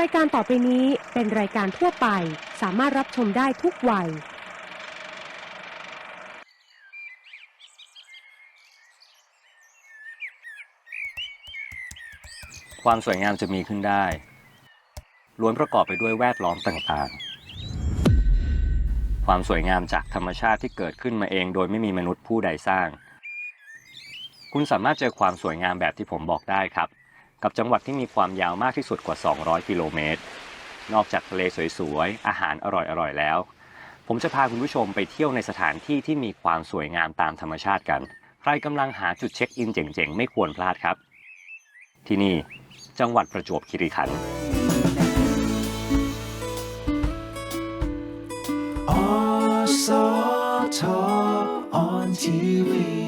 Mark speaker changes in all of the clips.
Speaker 1: รายการต่อไปนี้เป็นรายการทั่วไป สามารถรับชมได้ทุกวัย
Speaker 2: ความสวยงามจะมีขึ้นได้ ล้วนประกอบไปด้วยแวดล้อมต่างๆ ความสวยงามจากธรรมชาติที่เกิดขึ้นมาเองโดยไม่มีมนุษย์ผู้ใดสร้าง คุณสามารถเจอความสวยงามแบบที่ผมบอกได้ครับ กับจังหวัดที่มีความยาวมากที่สุดกว่า 200 กิโลเมตร นอกจากทะเลสวยๆ อาหารอร่อยๆ แล้ว ผมจะพาคุณผู้ชมไปเที่ยวในสถานที่ที่มีความสวยงามตามธรรมชาติกัน ใครกำลังหาจุดเช็คอินเจ๋งๆ ไม่ควรพลาดครับ ที่นี่จังหวัดประจวบคีรีขันธ์
Speaker 3: อสทออนทีวี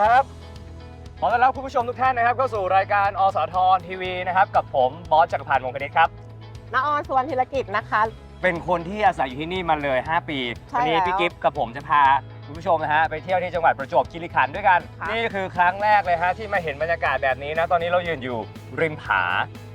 Speaker 2: ครับขอต้อนรับคุณผู้ชมทุกท่านนะครับเข้าสู่รายการอสททีวีนะครับกับผมบอสจักรพันธ์วงศ์คณิตครับ
Speaker 4: น้าออนสุวรรณธีรกิจนะคะ
Speaker 2: เป็นคนที่อาศัยอยู่ที่นี่มาเลย 5 ปี
Speaker 4: ใช่
Speaker 2: วันี้
Speaker 4: แล้ว
Speaker 2: พี่กิฟต์กับผมจะพาคุณผู้ชมนะฮะไปเที่ยวที่จังหวัดประจวบคีรีขันธ์ด้วยกัน
Speaker 4: ค่ะ
Speaker 2: นี่คือครั้งแรกเลยฮะที่มาเห็นบรรยากาศแบบนี้นะตอนนี้เรายืนอยู่ริมผา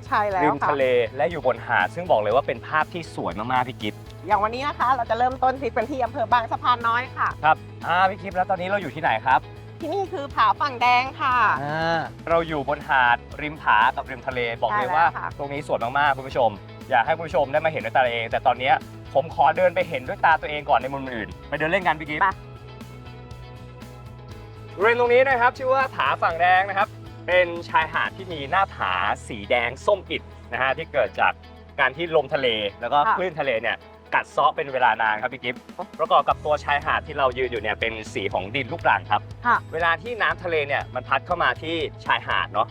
Speaker 4: ใช่แล้ว
Speaker 2: ริม
Speaker 4: ค่ะ
Speaker 2: ทะเลและอยู่บนหาดซึ่งบอกเลยว่าเป็นภาพที่สวยมากๆพี่กิฟต์
Speaker 4: อย่างวันนี้นะคะ เราจะเริ่มต้นทริปกันที่อำเภอบางสะพานน้อยค่ะ
Speaker 2: ครับอ่าพี่กิฟต์แล้วตอนนี้เราอยู่ที่ไหนครับ
Speaker 4: ที่นี่คือผาฝั่งแดงค่ะ
Speaker 2: อ่าเราอยู่บนหาดริมผากับริมทะเล บอกเลย
Speaker 4: ใช่แล้ว
Speaker 2: ว่า
Speaker 4: ค่ะ
Speaker 2: ตรงนี้สวยมากๆคุณผู้ชม อยากให้คุณผู้ชมได้มาเห็นด้วยตาเอง แต่ตอนเนี้ยผมขอเดินไปเห็นด้วยตาตัวเองก่อนในมุมอื่นไปเดินเล่นกันพี่กิฟต์
Speaker 4: ไป
Speaker 2: บริเวณตรงนี้นะครับชื่อว่าผาฝั่งแดงนะครับ เป็นชายหาดที่มีหน้าผาสีแดงส้มอิดนะฮะที่เกิดจากการที่ลมทะเลแล้วก็คลื่นทะเลเนี่ย กัดเซาะเป็นเวลานานครับพี่กิฟต์ประกอบกับตัวชายหาดที่เรายืนอยู่เนี่ยเป็นสีของดินลูกรังครับ
Speaker 4: ค่ะ
Speaker 2: เวลาที่น้ำทะเลเนี่ยมันพัดเข้ามาที่ชายหาดเนาะ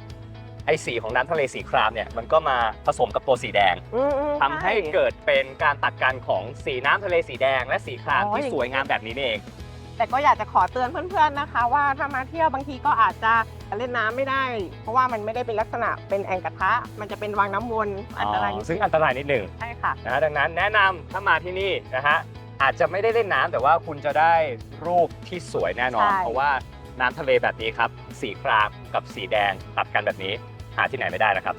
Speaker 2: ไอสีของน้ำทะเลสีครามเนี่ยมันก็มาผสมกับตัวสีแดง
Speaker 4: อืมอืม
Speaker 2: ทำให้
Speaker 4: ช่
Speaker 2: เกิดเป็นการตัดกันของสีน้ำทะเลสีแดง และสีคราม
Speaker 4: อ๋อ
Speaker 2: ที่
Speaker 4: อย่างนี้
Speaker 2: สวยงามแบบนี้นี่เอง
Speaker 4: แต่ก็อยากจะขอเตือนเพื่อนๆนะคะ ว่าถ้ามาเที่ยวบางทีก็อาจจะ เล่นน้ำไม่ได้ เพราะว่ามันไม่ได้เป็นลักษณะเป็นแอ่งกระทะ มันจะเป็นวังน้ำวนอันตรายนิด
Speaker 2: ซึ่งอันตรายนิดหนึ่ง
Speaker 4: ใช่ค่ะ
Speaker 2: นะฮะดังนั้นแนะนำถ้ามาที่นี่นะฮะอาจจะไม่ได้เล่นน้ำแต่ว่าคุณจะได้รูปที่สวยแน่นอน
Speaker 4: ใช่
Speaker 2: เพราะว่าน้ำทะเลแบบนี้ครับ สีครามกับสีแดงตัดกันแบบนี้ หาที่ไหนไม่ได้นะครับ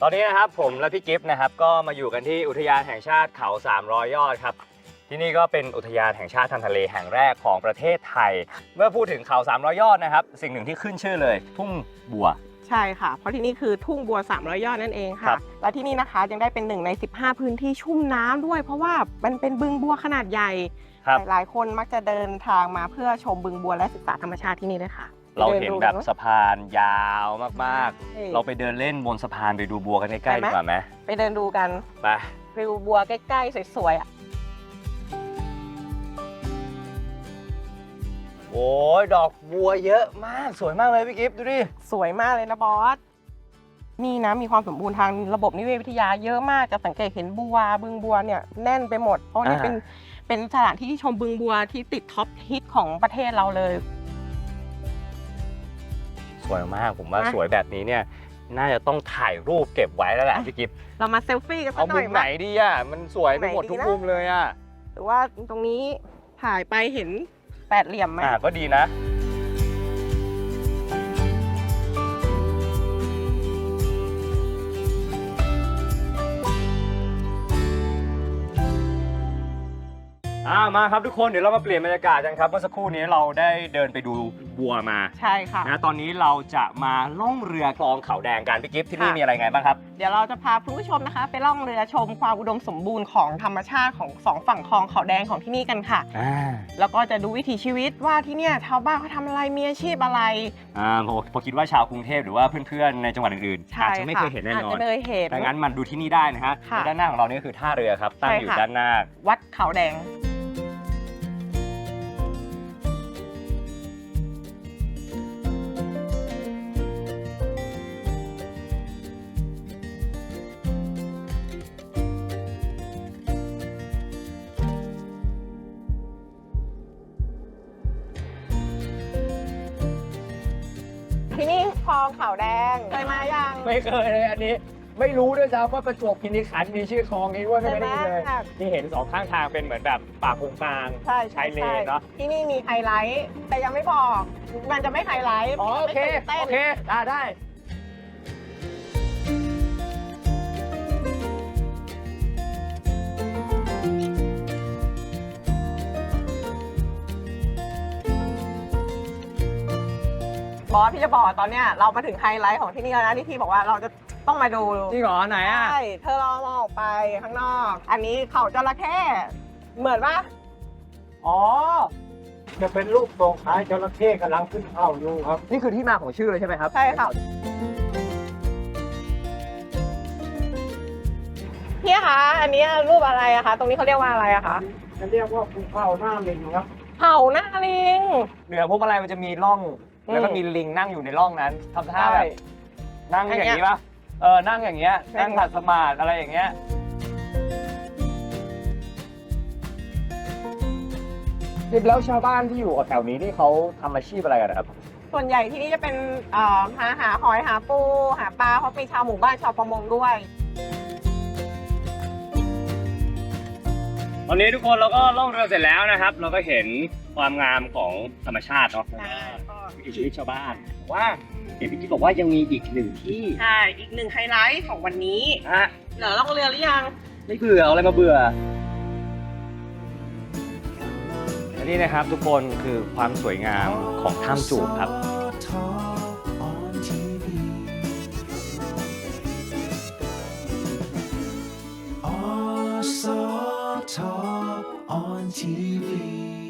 Speaker 2: ตอนนี้นะครับผมและพี่กิฟต์นะครับก็มาอยู่กันที่อุทยานแห่งชาติเขา 300 ยอดครับ ที่นี่ก็เป็นอุทยานแห่งชาติทางทะเลแห่งแรกของประเทศไทย เมื่อพูดถึงเขา 300 ยอดนะครับ สิ่งหนึ่งที่ขึ้นชื่อเลย ทุ่งบัว
Speaker 4: ใช่ค่ะ เพราะที่นี่คือทุ่งบัว 300 ยอดนั่นเอง
Speaker 2: ครั
Speaker 4: ค่ะ
Speaker 2: บ
Speaker 4: และที่นี่นะคะยังได้เป็นหนึ่งใน 15 พื้นที่ชุ่มน้ำด้วย เพราะว่ามันเป็นบึงบัวขนาดใหญ่
Speaker 2: ครับ
Speaker 4: หลายๆคนมักจะเดินทางมาเพื่อชมบึงบัวและศึกษาธรรมชาติที่นี่ด้วยค่ะ
Speaker 2: เราเห็นแบบ
Speaker 4: ดิดูกั
Speaker 2: สะพานยาวมาก
Speaker 4: ใช่
Speaker 2: ๆเราไปเดินเล่นบนสะพานไปดูบัวกันใกล้ๆ
Speaker 4: ไปไหม
Speaker 2: ดีกว่าไหม
Speaker 4: ไปเดินดูกัน
Speaker 2: ไป
Speaker 4: ไปดูบัวใกล้ๆสวยๆอะ
Speaker 2: โอ้ยดอกบัวเยอะมากสวยมากเลยพี่กิฟต์ดูดิ
Speaker 4: สวยมากเลยนะบอสนี่นะมีความสมบูรณ์ทางระบบนิเวศวิทยาเยอะมากจะสังเกตเห็นบัวบึงบัวเนี่ยแน่นไปหมดเพราะนี่
Speaker 2: อ่า
Speaker 4: เป็นเป็นสถานที่ที่ชมบึงบัวที่ติดท็อปฮิตของประเทศเราเลย
Speaker 2: สวยมากผมว่า
Speaker 4: นะ
Speaker 2: สวยแบบนี้เนี่ย น่าจะต้องถ่ายรูปเก็บไว้แล้วแหละพี่กิฟต์
Speaker 4: เรามาเซลฟี่กันสั
Speaker 2: เอา
Speaker 4: กห
Speaker 2: มุ
Speaker 4: น่อ
Speaker 2: ม
Speaker 4: ย
Speaker 2: ไหน
Speaker 4: ไหม
Speaker 2: ดีอะมันสวยไปหมด
Speaker 4: ไหนดี
Speaker 2: ทุก
Speaker 4: นะ
Speaker 2: มุมเลยอะ
Speaker 4: หรือว่าตรงนี้ถ่ายไปเห็นแปดเหลี่ยมไหม
Speaker 2: อ่าก็ดีนะ อ่ามาครับทุกคนเดี๋ยวเรามาเปลี่ยนบรรยากาศกันครับเมื่อสักครู่นี้เราได้เดินไปดูบัวมา
Speaker 4: ใช่ค่ะ
Speaker 2: นะตอนนี้เราจะมาล่องเรือคลองเขาแดงกันพี่กิฟต์ที่นี่
Speaker 4: ค่ะ
Speaker 2: มีอะไรไงบ้างครับ
Speaker 4: เดี๋ยวเราจะพาคุณผู้ชมนะคะ ไปล่องเรือชมความอุดมสมบูรณ์ของธรรมชาติของสองฝั่งคลองเขาแดงของที่นี่กันค่ะ
Speaker 2: อ่า
Speaker 4: แล้วก็จะดูวิถีชีวิตว่าที่เนี่ยชาวบ้านเขาทำอะไรมีอาชีพอะไร
Speaker 2: อ่าผมผมคิดว่าชาวกรุงเทพหรือว่าเพื่อนๆในจังหวัดอื่นๆอาจจะไม่เคยเห็นแน่นอ
Speaker 4: อาจ
Speaker 2: น
Speaker 4: จะไม่เคยเห็น
Speaker 2: ดังนั้นมันดูที่นี่ได้นะฮะ
Speaker 4: ค่ะ
Speaker 2: และด้านหน้าของเรานี่ก็คือท่าเรือครับตั้ง
Speaker 4: ใช่
Speaker 2: อยู่
Speaker 4: ค่ะ
Speaker 2: ด้านหน้า
Speaker 4: วัดเขาแดง
Speaker 2: ไม่เคยเลยอันนี้ ไม่รู้ด้วยซ้ำว่าประจวบคีรีขันธ์มีชื่อคลองนี้ด้วยไม่
Speaker 4: ใช่
Speaker 2: ได้
Speaker 4: ไหม
Speaker 2: ยินเลยที่เห็นสองข้างทางเป็นเหมือนแบบป่าโกงกลาง
Speaker 4: ใช่ใช่
Speaker 2: ชายเลนเนอะ
Speaker 4: ที่นี่มีไฮไลท์ แต่ยังไม่บอก มันจะไม่ไฮไลท์
Speaker 2: อ๋อโอเค
Speaker 4: ไม่ตื่นต้น
Speaker 2: โอเคได้ได้
Speaker 4: บอสพี่จะบอกตอนเนี้ยเรามาถึงไฮไลท์ของที่นี่แล้วนะที่พี่บอกว่าเราจะต้องมาดู
Speaker 2: จริงเหรอไหนอะ
Speaker 4: ใช่เธอลองมองออกไปข้างนอก อันนี้เขาจระเข้เหมือนปะ
Speaker 5: อ๋อ จะเป็นรูปทรงคล้ายจระเข้กำลังขึ้นเข้าอยู่ครับ
Speaker 2: นี่คือที่มาของชื่อเลยใช่ไหมครับ
Speaker 4: ใช่ค่ะพี่คะอันนี้รูปอะไรอะคะตรงนี้เขาเรียกว่าอะไรอะคะ
Speaker 5: จะเรียกว่าภูเขาหน้าลิงครับ
Speaker 4: เผาหน้าลิง
Speaker 2: เหนือพวกอะไรมันจะมีร่อง
Speaker 4: อืม
Speaker 2: แล้วก็มีลิงนั่งอยู่ในร่องนั้นทำท่า
Speaker 4: ใช่
Speaker 2: แบบนั่งอย่างนี้ปะเออนั่งอย่างเงี้ย
Speaker 4: ใช่
Speaker 2: นั่งขัดสมาธิอะไรอย่างเงี้ยแล้วชาวบ้านที่อยู่แถวนี้นี่เขาทำอาชีพอะไรกันครับ
Speaker 4: ส่วนใหญ่ที่นี่จะเป็นเอ่อหาหาหอยหาปู หาปลาเพราะมีชาวหมู่บ้านชาวประมงด้วย
Speaker 2: ตอนนี้ทุกคนเราก็ล่องเรือเสร็จแล้วนะครับ เราก็เห็นความงามของธรรมชาติเนาะวิ ถีชีวิตชาวบ้านว่าเห็นพี่กิ๊กบอกว่ายังมีอีกหนึ่งที่
Speaker 4: ใช่อีกหนึ่งไฮไลท์ของวันนี้
Speaker 2: ฮะ
Speaker 4: เหลือล่องเรือหรือยัง
Speaker 2: ไม่เบื่อเอาอะไรมาเบื่อ และนี่นะครับทุกคนคือความสวยงามของถ้ำจูบครับ
Speaker 3: Talk on TV.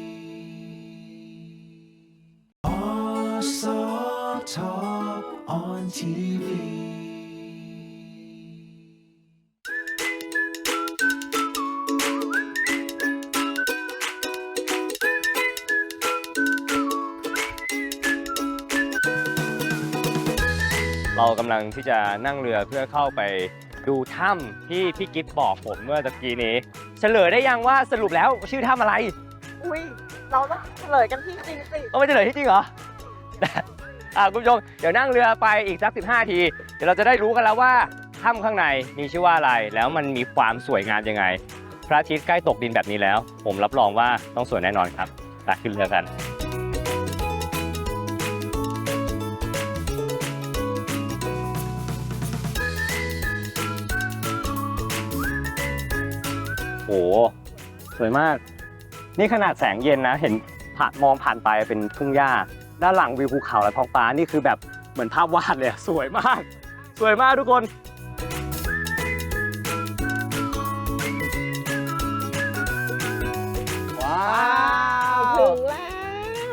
Speaker 3: TV.
Speaker 2: เรากำลังที่จะนั่งเรือเพื่อเข้าไปดูถ้ำที่พี่กิฟบอกผมเมื่อตะกี้นี้ เฉลยได้ยังว่าสรุปแล้วชื่อถ้ำอะไร
Speaker 4: อุ้ยเราต้องเฉลยกันที่จริงสิ
Speaker 2: ต้องไปเฉลยที่จริงเหรอ อ่าคุณผู้ชมเดี๋ยวนั่งเรือไปอีกสัก 15 ที เดี๋ยวเราจะได้รู้กันแล้วว่าถ้ำข้างในมีชื่อว่าอะไร แล้วมันมีความสวยงามยังไง พระอาทิตย์ใกล้ตกดินแบบนี้แล้ว ผมรับรองว่าต้องสวยแน่นอนครับไปขึ้นเรือกันโหสวยมาก นี่ขนาดแสงเย็นนะ เห็นผ่านมองผ่านไปเป็นทุ่งหญ้า ด้านหลังวิวภูเขาและท้องฟ้านี่คือแบบเหมือนภาพวาดเลยอะสวยมาก สวยมากทุกคน ว้าว
Speaker 4: ถึงแล้ว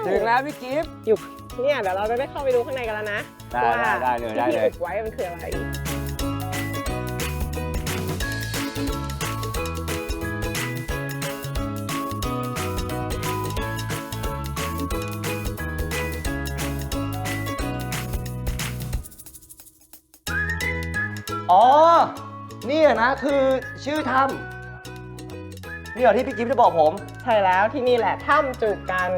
Speaker 2: ถึงแล้วพี่กิฟต์
Speaker 4: เนี่ยเดี๋ยวเราจะได้เข้าไปดูข้างในกันแล้วนะ
Speaker 2: ได้
Speaker 4: ว่า
Speaker 2: ได้ได้เลยได้
Speaker 4: ที่
Speaker 2: เลย
Speaker 4: อุบไว้มันคืออะไร
Speaker 2: อ๋อ นี่อะนะคือชื่อถ้ำนี่เหรอที่พี่กิฟต์จะบอกผม
Speaker 4: ใช่แล้วที่นี่แหละถ้ำจูบกัน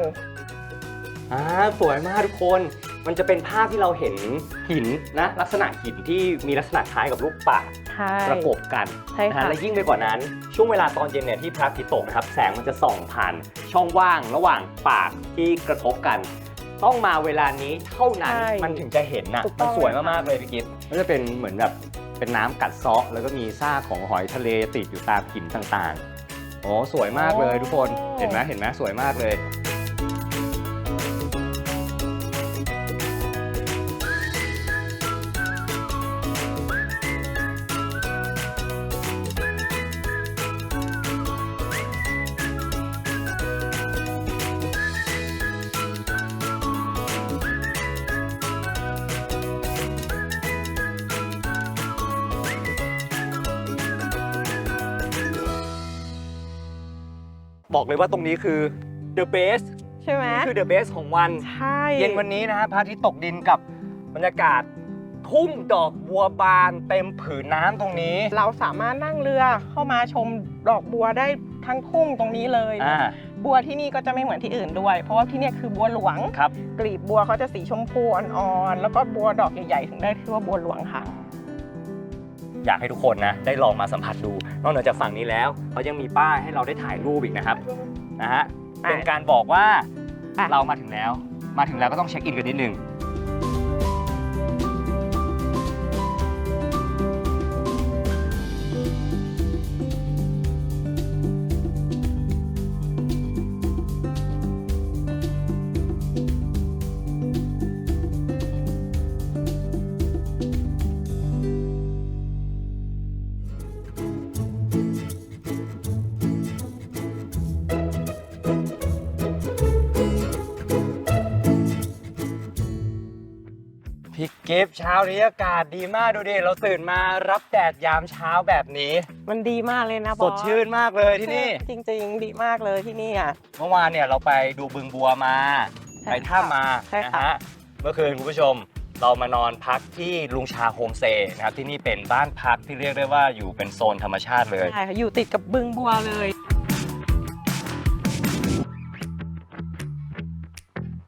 Speaker 2: อ่าสวยมากทุกคน มันจะเป็นภาพที่เราเห็นหินนะ ลักษณะหินที่มีลักษณะคล้ายกับลูกปัด
Speaker 4: ใช่
Speaker 2: ประกบกัน
Speaker 4: ใช่
Speaker 2: นะ
Speaker 4: ค่ะ
Speaker 2: ฮะและยิ่งไปกว่านั้น ช่วงเวลาตอนเย็นเนี่ยที่พระอาทิตย์ตกนะครับ แสงมันจะส่องผ่านช่องว่างระหว่างปากที่กระทบกัน ต้องมาเวลานี้เท่านั้น
Speaker 4: ใช่
Speaker 2: มันถึงจะเห็นนะ
Speaker 4: ถูกต้
Speaker 2: มั
Speaker 4: อนง
Speaker 2: สวยมากๆเลยพี่กิฟต์มันจะเป็นเหมือนแบบ เป็นน้ำกัดเซาะแล้วก็มีซากของหอยทะเลติดอยู่ตามหินต่างๆโอ้สวยมากเลยทุกคนเห็นไหมเห็นไหมสวยมากเลย บอกเลยว่าตรงนี้คือ the best
Speaker 4: ใช่ไหม
Speaker 2: นี่คือ the best ของวัน
Speaker 4: ใช่
Speaker 2: เย็นวันนี้นะฮะพระอาทิตย์ตกดินกับบรรยากาศ ทุ่งดอกบัวบานเต็มผืนน้ำตรงนี้
Speaker 4: เราสามารถนั่งเรือเข้ามาชมดอกบัวได้ทั้งทุ่งตรงนี้เลย
Speaker 2: อ่า
Speaker 4: บัวที่นี่ก็จะไม่เหมือนที่อื่นด้วย เพราะว่าที่เนี่ยคือบัวหลวง
Speaker 2: ครับ
Speaker 4: กลีบบัวเขาจะสีชมพูอ่อนๆ แล้วก็บัวดอกใหญ่ๆ ถึงได้ชื่อว่าบัวหลวงค่ะ
Speaker 2: อยากให้ทุกคนนะได้ลองมาสัมผัสดู นอกเหนือจากฝั่งนี้แล้วเขายังมีป้ายให้เราได้ถ่ายรูปอีกนะครับนะฮะ
Speaker 4: ไป
Speaker 2: เป็นการบอกว่า
Speaker 4: ไป
Speaker 2: เรามาถึงแล้ว มาถึงแล้วก็ต้องเช็คอินกันนิดนึง กิฟต์เช้านี้อากาศดีมากดูดิเราตื่นมารับแดดยามเช้าแบบนี้
Speaker 4: มันดีมากเลยนะบ
Speaker 2: ส
Speaker 4: อ
Speaker 2: ดชื่นมากเลยที่นี่
Speaker 4: จริงๆ ดีมากเลยที่นี่อะ
Speaker 2: เมื่อวานเนี่ยเราไปดูบึงบัวมา
Speaker 4: ใช่
Speaker 2: ไปถ้ำมา
Speaker 4: ใช่
Speaker 2: นะ
Speaker 4: ค่ะ
Speaker 2: ฮะเมื่อคืนคุณผู้ชมเรามานอนพักที่ลุงชาโฮมสเตย์นะครับที่นี่เป็นบ้านพักที่เรียกได้ว่าอยู่เป็นโซนธรรมชาติเลย
Speaker 4: ใช่ค่ะอยู่ติดกับบึงบัวเลย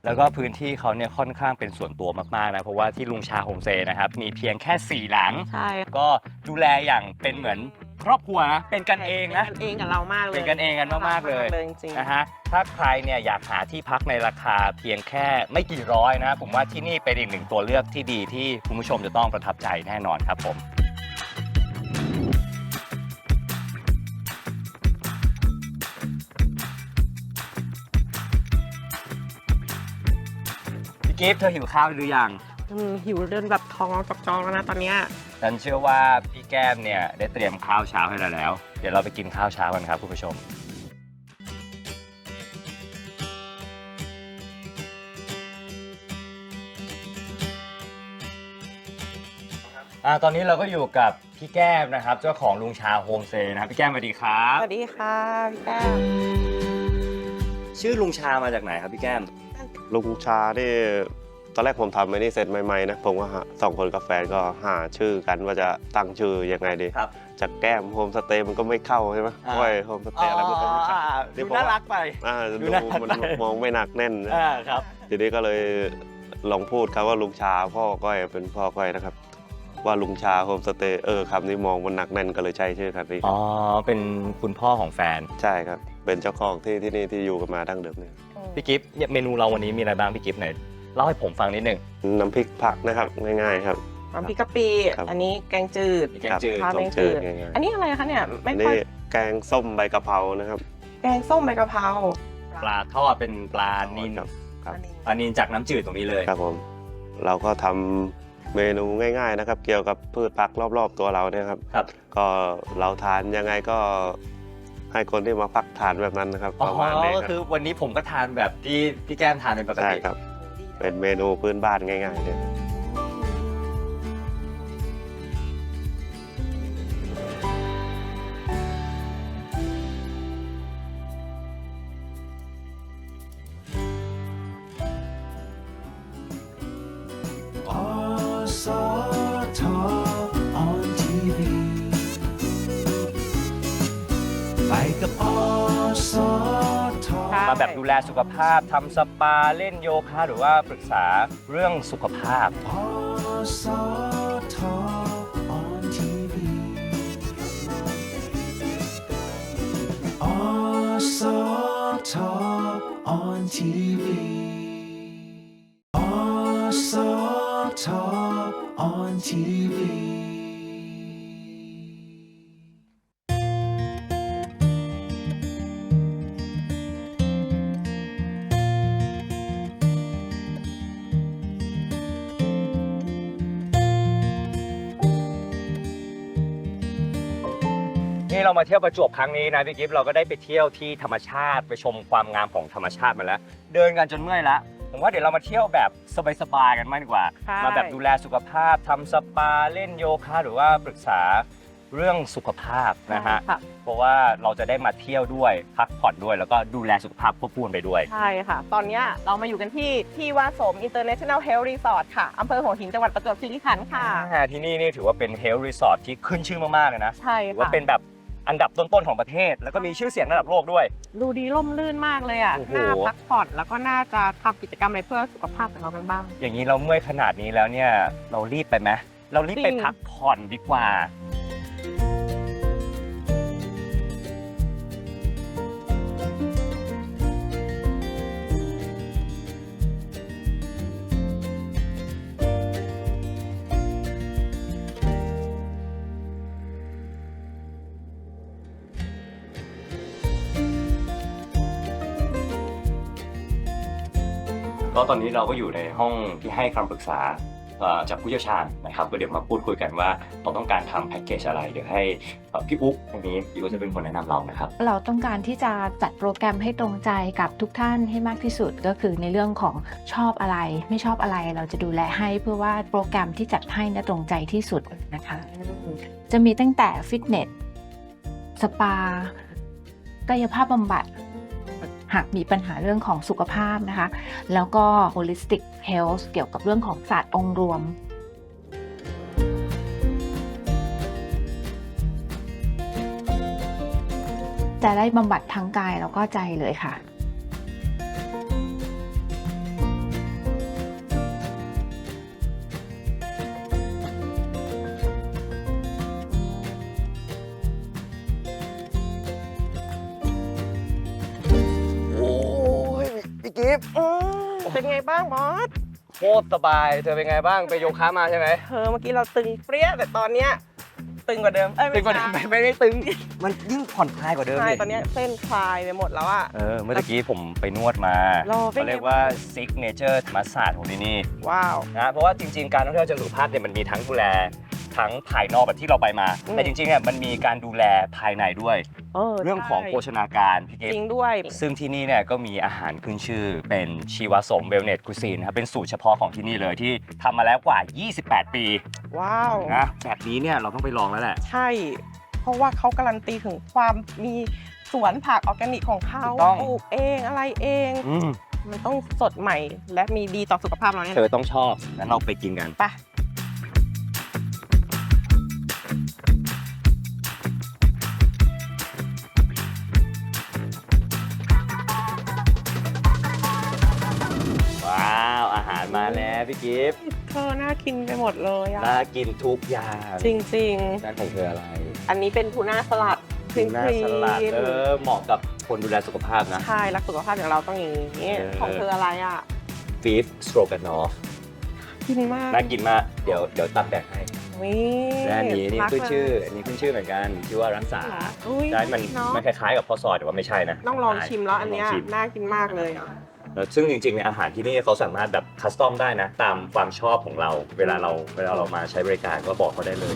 Speaker 2: แล้วก็พื้นที่เขาเนี่ยค่อนข้างเป็นส่วนตัวมากๆนะเพราะว่าที่ลุงชาโฮมสเตย์นะครับมีเพียงแค่ 4 หลัง
Speaker 4: ใช่
Speaker 2: ก็ดูแลอย่างเป็นเหมือนครอบครัวนะเป็นกันเองนะ
Speaker 4: ป็กัเองกับเรามากเลย
Speaker 2: เป็นกันเองกันมากๆเลย
Speaker 4: เลย จริงๆ
Speaker 2: นะฮะถ้าใครเนี่ยอยากหาที่พักในราคาเพียงแค่ไม่กี่ร้อยนะ ผมว่าที่นี่เป็นอีกหนึ่งตัวเลือกที่ดีที่คุณผู้ชมจะต้องประทับใจแน่นอนครับผม กิฟต์เธอหิวข้าวหรือยัง
Speaker 4: อืมหิวเดินแบบท้องจอกจองแล้วนะตอนเนี้ย
Speaker 2: ฉันเชื่อว่าพี่แก้มเนี่ยได้เตรียมข้าวเช้าให้เราแล้ว เดี๋ยวเราไปกินข้าวเช้ากันครับคุณผู้ชม อ่าตอนนี้เราก็อยู่กับพี่แก้มนะครับ เจ้าของลุงชาโฮมสเตย์นะครับพี่แก้มสวัสดีครั
Speaker 4: ส
Speaker 2: บ
Speaker 4: วัสดีค่ะพี่แก้ม
Speaker 2: ชื่อลุงชามาจากไหนครับพี่แก้ม
Speaker 6: ลุงชาที่ตอนแรกผมทำไอ้นี่เสร็จใหม่ๆนะผมก็หาสองคนกับแฟนก็หาชื่อกันว่าจะตั้งชื่อยังไงดี
Speaker 2: ครับ
Speaker 6: จากแก้มโฮมสเตย์มันก็ไม่เข้าใช่ไหม
Speaker 2: อ่า
Speaker 6: ห้อยโฮมสเตย์อะไรมันก็ไม่เข้านี่
Speaker 2: ดู
Speaker 6: ผมว่า
Speaker 2: น่ารักไป
Speaker 6: อ่า
Speaker 2: ดู
Speaker 6: ดู
Speaker 2: น่ารัก
Speaker 6: มัน
Speaker 2: ไป
Speaker 6: มองไม่หนักแน่นนะ
Speaker 2: อ่าครับ
Speaker 6: ทีนี้ก็เลยลองพูดครับว่าลุงชาพ่อก้อยเป็นพ่อก้อยนะครับ ว่าลุงชาโฮมสเตย์เออคำนี้มองมันหนักแน่นก็เลยใช้ชื่อครับนี้
Speaker 2: อ๋อ เป็นคุณพ่อของแฟน
Speaker 6: ใช่ครับ เป็นเจ้าของที่ที่นี่ที่อยู่กันมาดั้งเดิมเนี่ย
Speaker 2: พี่กิฟต์เนี่ยเมนูเราวันนี้มีอะไรบ้างพี่กิฟต์ไหนเล่าให้ผมฟังนิดหนึ่ง
Speaker 6: น้ำพริกผักนะครับง่ายๆครับ
Speaker 4: น้ำพริกกะปิ
Speaker 6: ครับ
Speaker 4: อันนี้แกงจืด
Speaker 2: แกงจืด
Speaker 4: ครับ
Speaker 6: ส้มจืดง่าย
Speaker 4: อันนี้อะไรคะเนี่ย
Speaker 6: ๆ
Speaker 4: ไม่
Speaker 6: อัน
Speaker 4: ค่อ
Speaker 6: นี้
Speaker 4: ย
Speaker 6: แกงส้มใบกะเพรานะครับ
Speaker 4: แกงส้มใบกะเพรา
Speaker 2: ปลาทอดเป็นปลานิน
Speaker 6: ครับครับ
Speaker 4: อันนี้
Speaker 2: ปลานินจากน้ำจืดตรงนี้เลย
Speaker 6: ครับผม เราก็ทำเมนูง่าย ๆนะครับ เกี่ยวกับพืชผักรอบๆตัวเราเนี่ยครับ
Speaker 2: ครับ
Speaker 6: ก็เราทานยังไงก็ ให้คนที่มาพักทานแบบนั้นนะครับ
Speaker 2: อ๋
Speaker 6: ประมาณ
Speaker 2: อ
Speaker 6: นี้
Speaker 2: ก็
Speaker 6: ค
Speaker 2: คื
Speaker 6: รับ
Speaker 2: อวันนี้ผมก็ทานแบบที่พี่แก้มทานเป็นปก
Speaker 6: ใช่
Speaker 2: ติ
Speaker 6: ครับ เป็นเมนูพื้นบ้านง่ายๆเลย
Speaker 2: ขภาพทำสปาเล่นโยคะหรือว่าปรึกษาเรื่องสุขภาพ
Speaker 3: อสท on TV
Speaker 2: มาเที่ยวประจวบครั้งนี้นะพี่กิฟต์เราก็ได้ไปเที่ยวที่ธรรมชาติไปชมความงามของธรรมชาติมาแล้ว เดินกันจนเมื่อยละผมว่าเดี๋ยวเรามาเที่ยวแบบสบายๆกันมากดีกว่า
Speaker 4: ใช่
Speaker 2: มาแบบดูแลสุขภาพทำสปาเล่นโยคะหรือว่าปรึกษาเรื่องสุขภาพนะฮะ
Speaker 4: ค่ะ
Speaker 2: เพราะว่าเราจะได้มาเที่ยวด้วยพักผ่อนด้วย แล้วก็ดูแลสุขภาพควบคู่กันไปด้วย
Speaker 4: ใช่ค่ะ ตอนเนี้ยเรามาอยู่กันที่ที่ว่าสม International Health Resort ค่ะอำเภอหัวหินจังหวัดประจวบคีรีขันธ์ค่ะ
Speaker 2: อ่าที่นี่นี่ถือว่าเป็นเฮลท์รีสอร์ทที่ขึ้นชื่อมากๆเลยนะ
Speaker 4: ใช่
Speaker 2: ถือว่า
Speaker 4: ค่ะ
Speaker 2: เป็นแบบ อันดับต้นๆของประเทศ แล้วก็มีชื่อเสียงระดับโลกด้วย
Speaker 4: ดูดีร่มรื่นมากเลยอะ
Speaker 2: โอ้โห
Speaker 4: น่าพักผ่อนแล้วก็น่าจะทำกิจกรรมอะไรเพื่อสุขภาพของเรากันบ้าง
Speaker 2: อย่างนี้เราเมื่อยขนาดนี้แล้วเนี่ย เรารีบไปไหมเรารีบไป
Speaker 4: จริง
Speaker 2: พักผ่อนดีกว่า ก็ตอนนี้เราก็อยู่ในห้องที่ให้คำปรึกษาจากผู้เชี่ยวชาญนะครับก็เดี๋ยวมาพูดคุยกันว่าเราต้องการทำแพ็กเกจอะไร เดี๋ยวให้พี่อุ๊บตรงนี้พี่อุ๊บจะเป็นคนแนะนำเรานะครับ
Speaker 7: เราต้องการที่จะจัดโปรแกรมให้ตรงใจกับทุกท่านให้มากที่สุดก็คือในเรื่องของชอบอะไร ไม่ชอบอะไรเราจะดูแลให้เพื่อว่าโปรแกรมที่จัดให้นะตรงใจที่สุดนะคะ จะมีตั้งแต่ฟิตเนสสปากายภาพบำบัด หากมีปัญหาเรื่องของสุขภาพนะคะ แล้วก็ holistic health เกี่ยวกับเรื่องของศาสตร์องค์รวมจะได้บำบัดทั้งกายแล้วก็ใจเลยค่ะ
Speaker 2: พี่กิฟต์
Speaker 4: อืมเป็นไงบ้างบอส
Speaker 2: โคตรสบาย เธอเป็นไงบ้างไปโยคะมาใช่ไหม
Speaker 4: เธอเมื่อกี้เราตึงเปรี้ยแต่ตอนเนี้ยตึงกว่าเดิมเอ้ย
Speaker 2: ตึงกว่าเดิม
Speaker 4: ใช่
Speaker 2: ไม่ได้ตึง มันยิ่งผ่อนคลายกว่าเดิม
Speaker 4: ใช่
Speaker 2: เลย
Speaker 4: ตอนเนี้ยเส้นคลายไปหมดแล้วอะ
Speaker 2: เออ เมื่อตะกี้ผมไปนวดมา
Speaker 4: รอเป็นไง
Speaker 2: เขาเรียกว่า signature massage ของที่นี่
Speaker 4: ว้าว
Speaker 2: นะเพราะว่าจริง ๆ การท่องเที่ยวเชิงสุขภาพเนี่ยมันมีทั้งดูแล ทั้งภายนอกแบบที่เราไปมา
Speaker 4: อืม
Speaker 2: แต่จริงๆเนี่ยมันมีการดูแลภายในด้วย
Speaker 4: เออ
Speaker 2: เรื่องของ
Speaker 4: ใช่
Speaker 2: โภชนาการพี่เก
Speaker 4: จริงด้วย
Speaker 2: ซึ่งที่นี่เนี่ยก็มีอาหารขึ้นชื่อเป็นชีวสมเวลเนสคุซีนครับเป็นสูตรเฉพาะของที่นี่เลยที่ทำมาแล้วกว่า 28 ปี
Speaker 4: ว้าว
Speaker 2: นะแบบนี้เนี่ยเราต้องไปลองแล้วแหละ
Speaker 4: ใช่ เพราะว่าเขาการันตีถึงความมีสวนผักออร์แกนิกของเขา
Speaker 2: ถูกต้อง
Speaker 4: ปลูกเองอะไรเอง
Speaker 2: อืม
Speaker 4: มันต้องสดใหม่ และมีดีต่อสุขภาพเราเนี่ย
Speaker 2: เธอต้องชอบงั้นเราไปกินกัน
Speaker 4: ไป
Speaker 2: พี่กิฟต์
Speaker 4: เธอน่ากินไปหมดเลยอะ
Speaker 2: น่ากินทุกอย่าง
Speaker 4: จริง
Speaker 2: นั่นของเธออะไร
Speaker 4: ๆ อันนี้เป็นทูน่าสลัดครี
Speaker 2: ทู
Speaker 4: ม
Speaker 2: น่าสลัดเออเหมาะกับคนดูแลสุขภาพนะ
Speaker 4: ใช่รักสุขภาพอย่างเราต้องอย่างนี้
Speaker 2: เออ
Speaker 4: ของเธออะไรอะ
Speaker 2: ฟีฟสโตรกานอฟ
Speaker 4: กินมาก
Speaker 2: น่ากินมากเดี๋ยวเดี๋ยวตักแบ่งให้
Speaker 4: นี่
Speaker 2: และอันนี้นี่
Speaker 4: รัก
Speaker 2: ขึ้นชื่อ
Speaker 4: เลย
Speaker 2: อันนี้ขึ้นชื่อเหมือนกันชื่อว่ารักษา
Speaker 4: อุ้ย
Speaker 2: ได้มัน
Speaker 4: เนาะ
Speaker 2: มันคล้ายๆกับข้าวซอยแต่ว่าไม่ใช่นะ
Speaker 4: ต้องลองชิมแล้วอันเนี้ย
Speaker 2: ลงชิม
Speaker 4: น่ากินมากเลยอะ
Speaker 2: แล้ว ซึ่งจริงๆในยอาหารที่นี่เขาสามารถแบบคัสตอมได้นะ ตามความชอบของเรา เวลาเราเวลาเรามาใช้บริการก็บอกเขาได้เลย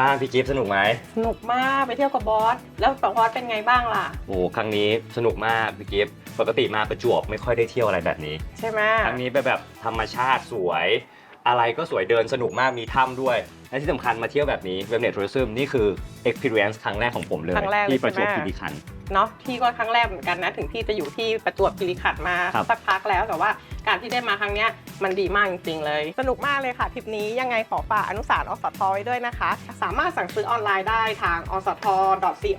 Speaker 2: บ้างพี่กิฟต์สนุกไหม
Speaker 4: สนุกมากไปเที่ยวกับบอส แล้วกับบอสเป็นไงบ้างล่ะ
Speaker 2: โอ้ครั้งนี้สนุกมากพี่กิฟต์ปกติมาประจวบไม่ค่อยได้เที่ยวอะไรแบบนี้
Speaker 4: ใช่ไหม
Speaker 2: ครั้งนี้ไปแบบธรรมชาติสวย อะไรก็สวยเดินสนุกมากมีถ้ำด้วย และที่สำคัญมาเที่ยวแบบนี้เว b เน็ตทัวริซึมนี่คือ experience ครั้งแรกของผมเลย
Speaker 4: ครั้งแรกเลย
Speaker 2: ที่ประจวบ
Speaker 4: ใช่
Speaker 2: คี
Speaker 4: ไหม
Speaker 2: รีขันธ์
Speaker 4: เนาะพี่ก็ครั้งแรกเหมือนกันนะ ถึงพี่จะอยู่ที่ประจวบคีรีขันธ์มา
Speaker 2: ครับ
Speaker 4: สักพักแล้วแต่ว่า การที่ได้มาครั้งเนี้ยมันดีมากจริงๆเลย สนุกมากเลยค่ะทริปนี้ยังไงขอฝากอนุสารอสทไว้ด้วยนะคะ สามารถสั่งซื้อออนไลน์ได้ทางอสท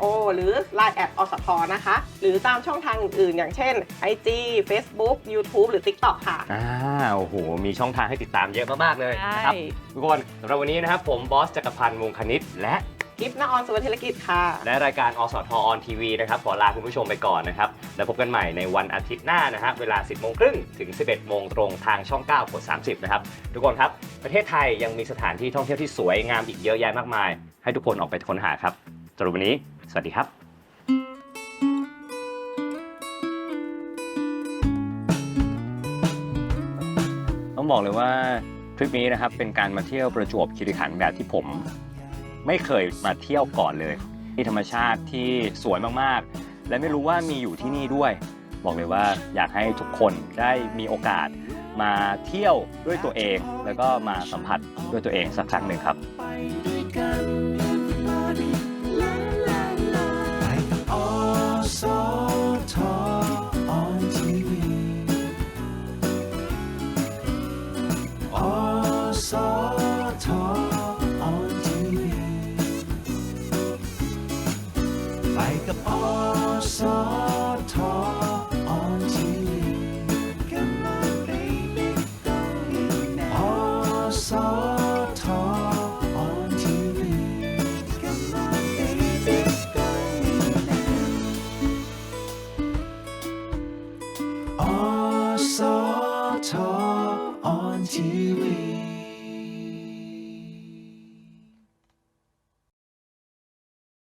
Speaker 4: .co หรือ Line แอดอสทนะคะ หรือตามช่องทางอื่นๆ อย่างเช่น IG Facebook YouTube หรือ TikTok ค่ะ
Speaker 2: อ่าโอ้โห มีช่องทางให้ติดตามเยอะมากๆเลย
Speaker 4: ใช่
Speaker 2: นะครับทุกคนสำหรับวันนี้นะครับผมบอสจักรพันธ์วงศ์คณิตและ
Speaker 4: กิฟต์นออนสุวรรณธุรกิจค่ะ
Speaker 2: และรายการอสทออนทีวีนะครับ ขอลาคุณผู้ชมไปก่อนนะครับ แล้วพบกันใหม่ในวันอาทิตย์หน้านะฮะเวลา 10โมงครึ่งถึง 11โมงตรงทางช่อง 9 กด 30 นะครับ ทุกคนครับ ประเทศไทยยังมีสถานที่ท่องเที่ยวที่สวยงามอีกเยอะแยะมากมาย ให้ทุกคนออกไปค้นหาครับสำหรับวันนี้ สวัสดีครับต้องบอกเลยว่าทริปนี้นะครับเป็นการมาเที่ยวประจวบคีรีขันธ์แบบที่ผม ไม่เคยมาเที่ยวก่อนเลยมีธรรมชาติที่สวยมากๆ และไม่รู้ว่ามีอยู่ที่นี่ด้วย บอกเลยว่าอยากให้ทุกคนได้มีโอกาสมาเที่ยวด้วยตัวเอง แล้วก็มาสัมผัสด้วยตัวเองสักครั้งหนึ่งครับ